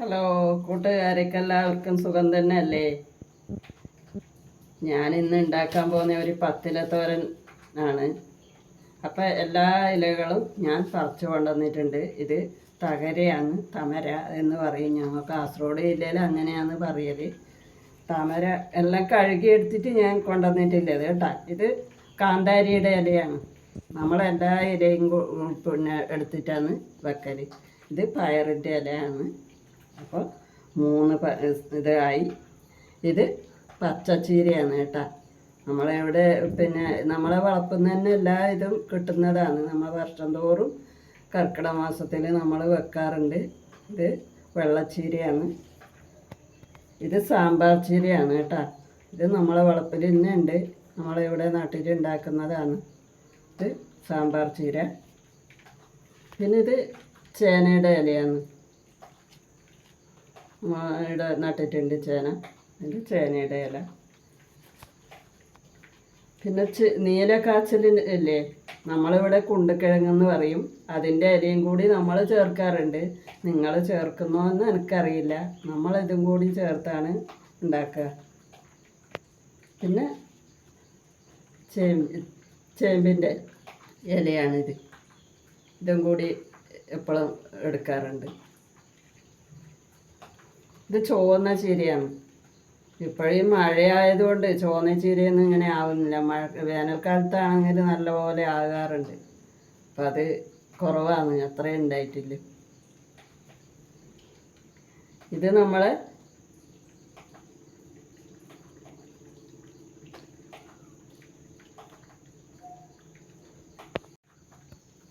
Hello കൂട്ടുകാരൊക്കെ എല്ലാവർക്കും സുഖം തന്നെയല്ലേ? ഞാൻ ഇന്ന് ഉണ്ടാക്കാൻ പോകുന്ന ഒരു പത്തില തോരൻ ആണ്. അപ്പം എല്ലാ ഇലകളും ഞാൻ പറിച്ചു കൊണ്ടുവന്നിട്ടുണ്ട്. ഇത് തകരയാണ് തമര എന്ന് പറയും. ഞങ്ങൾ കാസർഗോഡ് ജില്ലയിൽ അങ്ങനെയാണ് പറയൽ തമര എല്ലാം കഴുകിയെടുത്തിട്ട് ഞാൻ കൊണ്ടുവന്നിട്ടില്ല. ഇത് കേട്ടോ ഇത് കാന്താരിയുടെ ഇലയാണ്. നമ്മളെല്ലാ ഇലയും പിന്നെ എടുത്തിട്ടാണ് വെക്കൽ ഇത് പയറിന്റെ ഇലയാണ്. അപ്പോൾ മൂന്ന് ഇതായി. ഇത് പച്ചച്ചീരയാണ് കേട്ടോ. നമ്മളെവിടെ പിന്നെ നമ്മളെ വളപ്പിൽ തന്നെ എല്ലാ ഇതും കിട്ടുന്നതാണ്. നമ്മൾ വർഷം തോറും കർക്കിടക മാസത്തിൽ നമ്മൾ വെക്കാറുണ്ട്. ഇത് വെള്ളച്ചീരയാണ്. ഇത് സാമ്പാർ ചീരയാണ് കേട്ടോ. ഇത് നമ്മളെ വളപ്പിൽ തന്നെ ഉണ്ട്. നമ്മളിവിടെ നാട്ടിൽ ഉണ്ടാക്കുന്നതാണ്. ഇത് സാമ്പാർ ചീര. പിന്നെ ഇത് ചേനയുടെ ഇലയാണ്. ഇവിടെ നട്ടിട്ടുണ്ട് ചേന. അതിന്റെ ചേനയുടെ ഇല. പിന്നെ ചെ- നീലക്കാച്ചൽ ഇല്ലേ? നമ്മളിവിടെ കുണ്ടക്കിഴങ്ങെന്ന് പറയും. അതിന്റെ ഇലയും കൂടി നമ്മൾ ചേർക്കാറുണ്ട്. നിങ്ങൾ ചേർക്കുന്നോ എന്ന് എനിക്കറിയില്ല. നമ്മളിതും കൂടി ചേർത്താണ് ഉണ്ടാക്കുക. പിന്നെ ചേമ്പ് ചേമ്പിന്റെ ഇലയാണിത്. ഇതും കൂടി എപ്പോഴും എടുക്കാറുണ്ട്. ഇത് ചുവന്ന ചീരയാണ്. ഇപ്പോഴും മഴയായതുകൊണ്ട് ചുവന്ന ചീരയൊന്നും ഇങ്ങനെ ആവുന്നില്ല. മഴ വേനൽക്കാലത്താണെങ്കിൽ നല്ലപോലെ ആകാറുണ്ട്. അപ്പം അത് കുറവാണ്. അത്രയും ഉണ്ടായിട്ടില്ല. ഇത് നമ്മൾ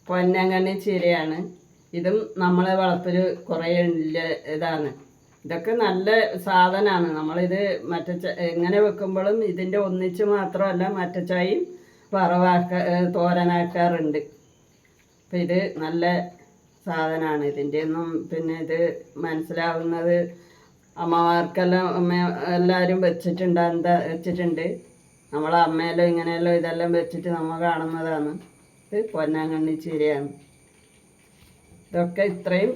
പൊന്നങ്ങണ്ണി ചീരയാണ്. ഇതും നമ്മളെ വളപ്പിൽ കുറേ ഇതാണ്. ഇതൊക്കെ നല്ല സാധനമാണ് നമ്മളിത് മറ്റച്ച ച- എങ്ങനെ വെക്കുമ്പോഴും ഇതിന്റെ ഒന്നിച്ച് മാത്രമല്ല മറ്റച്ചായും വറവാക്ക തോരനാക്കാറുണ്ട്. അപ്പം ഇത് നല്ല സാധനമാണ് ഇതിന്റെ ഒന്നും പിന്നെ ഇത് മനസ്സിലാവുന്നത് അമ്മമാർക്കെല്ലാം അമ്മ എല്ലാവരും വെച്ചിട്ടുണ്ട് എന്താ വെച്ചിട്ടുണ്ട്. നമ്മളെ അമ്മയെല്ലാം ഇങ്ങനെയല്ലോ ഇതെല്ലാം വെച്ചിട്ട് നമ്മൾ കാണുന്നതാണ്. ഇത് പൊന്നാങ്കണ്ണി ചീരയാണ്. ഇതൊക്കെ ഇത്രയും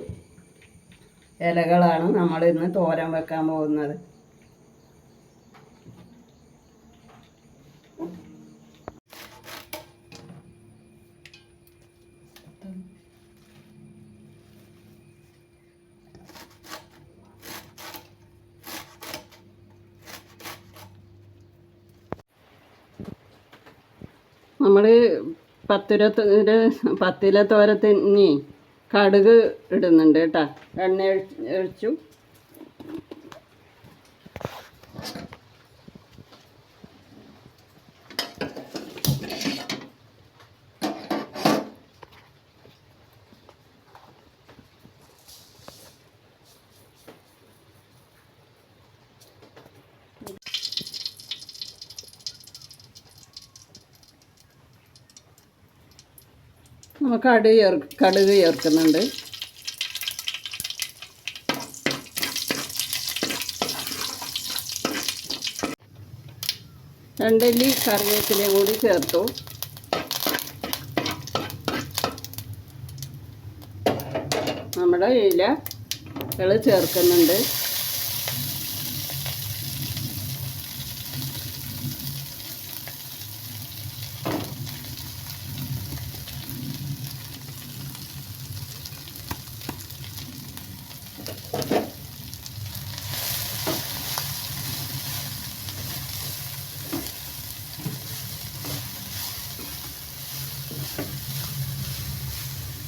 ഇലകളാണ് നമ്മൾ ഇന്ന് തോരൻ വെക്കാൻ പോകുന്നത്. നമ്മൾ പത്തിര പത്തിലെ തോരത്തിന് കടുക് ഇടുന്നുണ്ട് കേട്ടോ. എണ്ണ ഒഴി- ഒഴിച്ചു. നമ്മൾ കടുക് ചേർ കടുക് ചേർക്കുന്നുണ്ട്. രണ്ടല്ലി കറിവേപ്പിലെ കൂടി ചേർത്തു. നമ്മുടെ ഇല ഇൾ ചേർക്കുന്നുണ്ട്.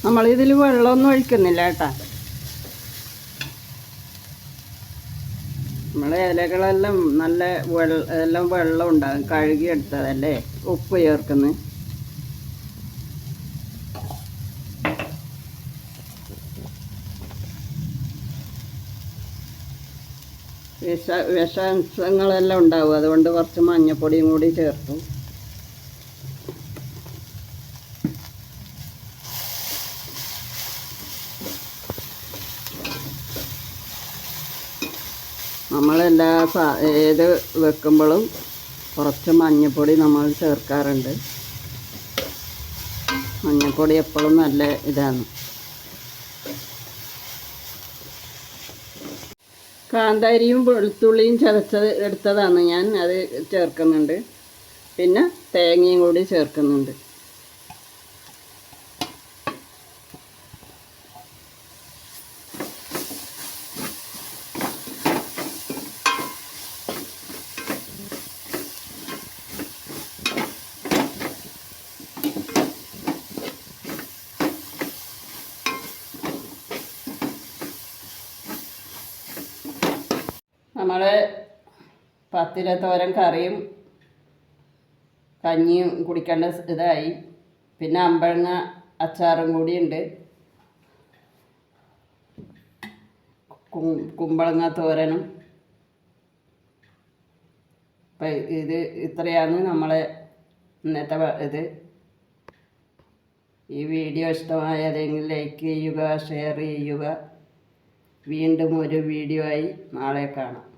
നമ്മളിതിൽ വെള്ളമൊന്നും ഒഴിക്കുന്നില്ല കേട്ടോ. നമ്മളെ ഇലകളെല്ലാം നല്ല വെള്ള എല്ലാം വെള്ളം ഉണ്ടാകും കഴുകി എടുത്തതല്ലേ? ഉപ്പ് ചേർക്കുന്നത് വിഷ വിഷാംശങ്ങളെല്ലാം ഉണ്ടാവും അതുകൊണ്ട് കുറച്ച് മഞ്ഞപ്പൊടിയും കൂടി ചേർത്തു. നമ്മളെല്ലാ സാ ഏത് വെക്കുമ്പോഴും കുറച്ച് മഞ്ഞൾപ്പൊടി നമ്മൾ ചേർക്കാറുണ്ട്. മഞ്ഞൾപ്പൊടി എപ്പോഴും നല്ല ഇതാണ്. കാന്താരിയും വെളുത്തുള്ളിയും ചതച്ചത് എടുത്തതാണ് ഞാൻ അത് ചേർക്കുന്നുണ്ട്. പിന്നെ തേങ്ങയും കൂടി ചേർക്കുന്നുണ്ട്. നമ്മൾ പത്തില തോരൻ കറിയും കഞ്ഞിയും കുടിക്കേണ്ട ഇതായി. പിന്നെ അമ്പഴങ്ങ അച്ചാറും കൂടിയുണ്ട്. കുമ്പളങ്ങ തോരനും. ഇത് ഇത്രയാണ് നമ്മളെ ഇന്നത്തെ ഇത്. ഈ വീഡിയോ ഇഷ്ടമായതെങ്കിൽ ലൈക്ക് ചെയ്യുക ഷെയർ ചെയ്യുക. വീണ്ടും ഒരു വീഡിയോ ആയി നാളെ കാണാം.